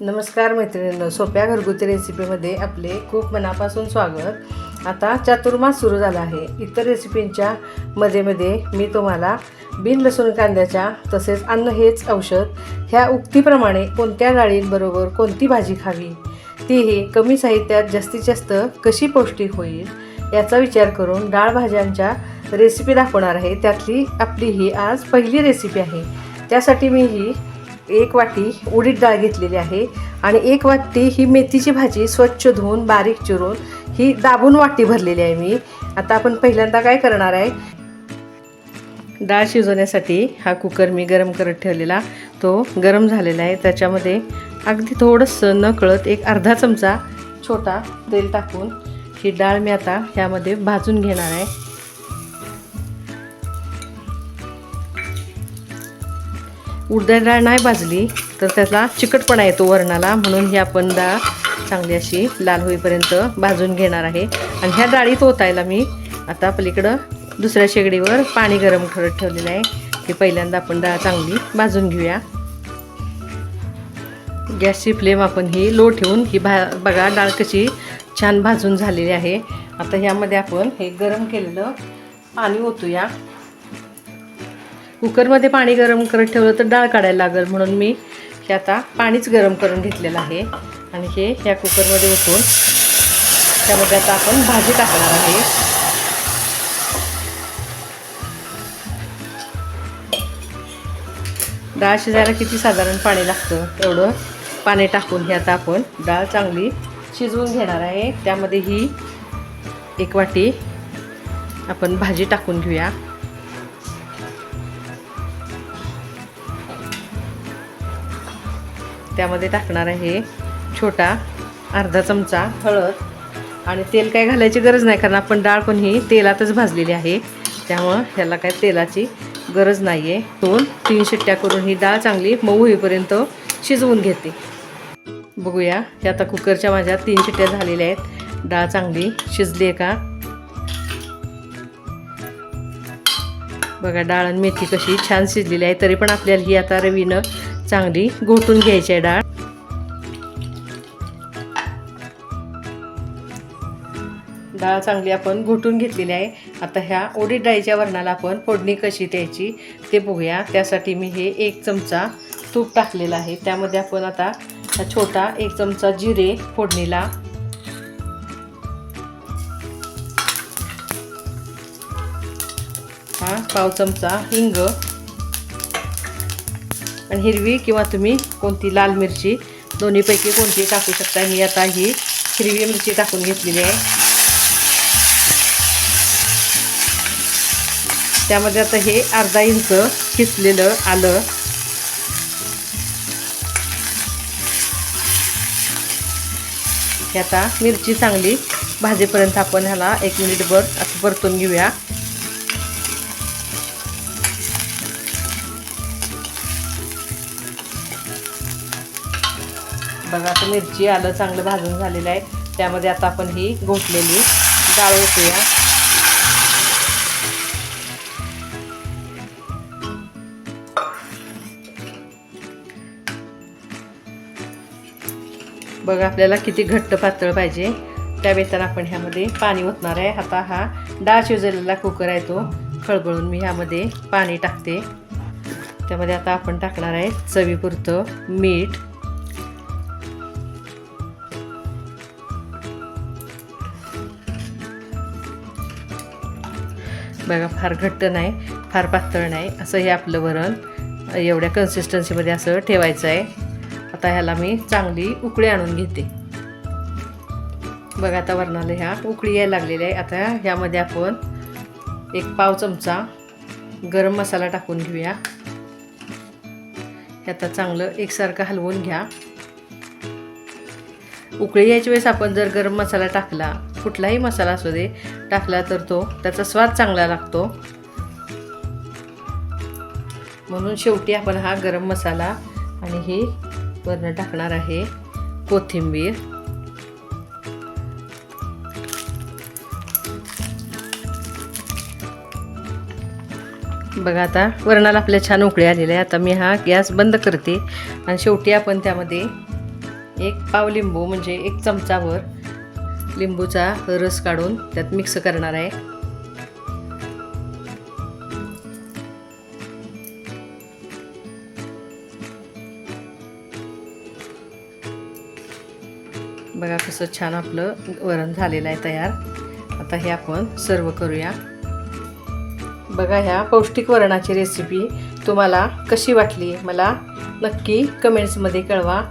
नमस्कार मैत्रिणींनो सोप्या घरगुती रेसिपीमध्ये आपले खूप मनापासून स्वागत. आता चातुर्मास सुरू झाला आहे. इतर रेसिपींच्या मध्ये मध्ये मी तुम्हाला बिन लसूण कांद्याच्या तसेच अन्न हेच औषध ह्या उक्तीप्रमाणे कोणत्या डाळींबरोबर कोणती भाजी खावी तीही कमी साहित्यात जास्तीत जास्त कशी पौष्टिक होईल याचा विचार करून डाळ भाज्यांच्या रेसिपी दाखवणार आहे. त्यातली आपली ही आज पहिली रेसिपी आहे. त्यासाठी मी ही एक वाटी उडीद डाळ घेतलेली आहे आणि एक वाटी ही मेथीची भाजी स्वच्छ धुवून बारीक चिरून ही दाबून वाटी भरलेली आहे मी. आता आपण पहिल्यांदा काय करणार आहे? डाळ शिजवण्यासाठी हा कुकर मी गरम करत ठेवलेला. तो गरम झालेला आहे. त्याच्यामध्ये अगदी थोडंसं नकळत एक अर्धा चमचा छोटा तेल टाकून ही डाळ मी आता ह्यामध्ये भाजून घेणार आहे. उडदाची डाळ नाही भाजली तर त्याला चिकटपणा येतो वरणाला. म्हणून ही आपण डाळ चांगली अशी लाल होईपर्यंत भाजून घेणार आहे. आणि ह्या डाळीत ओतायला मी आता पलीकडं दुसऱ्या शेगडीवर पाणी गरम करत ठेवलेलं आहे. ते पहिल्यांदा आपण डाळ चांगली भाजून घेऊया. गॅसची फ्लेम आपण ही लो ठेवून ही भा बघा डाळ कशी छान भाजून झालेली आहे. आता ह्यामध्ये आपण हे गरम केलेलं पाणी ओतूया. कुकरमध्ये पाणी गरम करत ठेवलं तर डाळ काढायला लागेल. म्हणून मी हे आता पाणीच गरम करून घेतलेलं आहे. आणि हे ह्या कुकरमध्ये ओतून त्यामध्ये आता आपण भाजी टाकणार आहे. डाळ शिजायला किती साधारण पाणी लागतं तेवढं पाणी टाकून हे आता आपण डाळ चांगली शिजवून घेणार आहे. त्यामध्ये ही एक वाटी आपण भाजी टाकून घेऊया. त्यामध्ये टाकणार आहे छोटा अर्धा चमचा हळद. आणि तेल काय घालायची गरज नाही कारण आपण डाळ पण ही तेलातच भाजलेली आहे. त्यामुळं ह्याला काय तेलाची गरज नाही आहे दोन तीन शिट्ट्या करून ही डाळ चांगली मऊ होईपर्यंत शिजवून घेते. बघूया हे आता कुकरच्या माझ्या तीन शिट्ट्या झालेल्या आहेत. डाळ चांगली शिजली आहे का? बघा डाळ आणि मेथी कशी छान शिजलेली आहे. तरी पण आपल्याला ही आता रवीनं चांगली घोटून घ्यायची आहे डाळ. डाळ चांगली आपण घोटून घेतलेली आहे. आता ह्या ओडी डाळीच्या वरणाला आपण फोडणी कशी द्यायची ते बघूया. त्यासाठी मी हे एक चमचा तूप टाकलेलं आहे. त्यामध्ये आपण आता हा छोटा एक चमचा जिरे फोडणीला. हा पाव चमचा हिंग. आणि हिरवी किंवा तुम्ही कोणती लाल मिरची दोन्हीपैकी कोणती टाकू शकता? मी आता ही हिरवी मिरची टाकून घेतलेली आहे. त्यामध्ये आता हे अर्धा इंच किसलेलं आलं. आता मिरची चांगली भाजीपर्यंत आपण ह्याला एक मिनिटभर असं परतून घेऊया. बघा आता मिरची आलं चांगलं भाजून झालेलं आहे. त्यामध्ये आता आपण ही घोटलेली डाळ ओतूया बघा आपल्याला किती घट्ट पातळ पाहिजे. त्या वेळेला आपण ह्यामध्ये पाणी ओतणार आहे. आता हा डाळ शिजलेला कुकर आहे तो. खळबळून मी ह्यामध्ये पाणी टाकते. त्यामध्ये आता आपण टाकणार आहे चवीपुरतं मीठ. बघा फार घट्ट नाही फार पातळ नाही. असं हे आपलं वरण एवढ्या कन्सिस्टन्सीमध्ये असं ठेवायचं आहे. आता ह्याला मी चांगली उकळी आणून घेते. बघा आता वरणाला ह्या उकळी यायला लागलेली आहे. आता ह्यामध्ये आपण एक पाव चमचा गरम मसाला टाकून घेऊया. हे आता चांगलं एकसारखं हलवून घ्या. उकळी यायच्या वेळेस आपण जर गरम मसाला टाकला कुठलाही मसाला असू दे टाकला तर तो त्याचा स्वाद चांगला लागतो. म्हणून शेवटी आपण हा गरम मसाला आणि हे वरण टाकणार आहे कोथिंबीर. बघा आता वरणाला आपल्या छान उकळी आलेल्या आहे आता मी हा गॅस बंद करते आणि शेवटी आपण त्यामध्ये एक पाव लिंबू म्हणजे एक चमचावर लिंबूचा रस काढून त्यात मिक्स करणार आहे. बघा कसं छान आपलं वरण झालेलं आहे तयार. आता हे आपण सर्व करूया. बघा ह्या पौष्टिक वरणाची रेसिपी तुम्हाला कशी वाटली? मला नक्की कमेंट्समध्ये कळवा.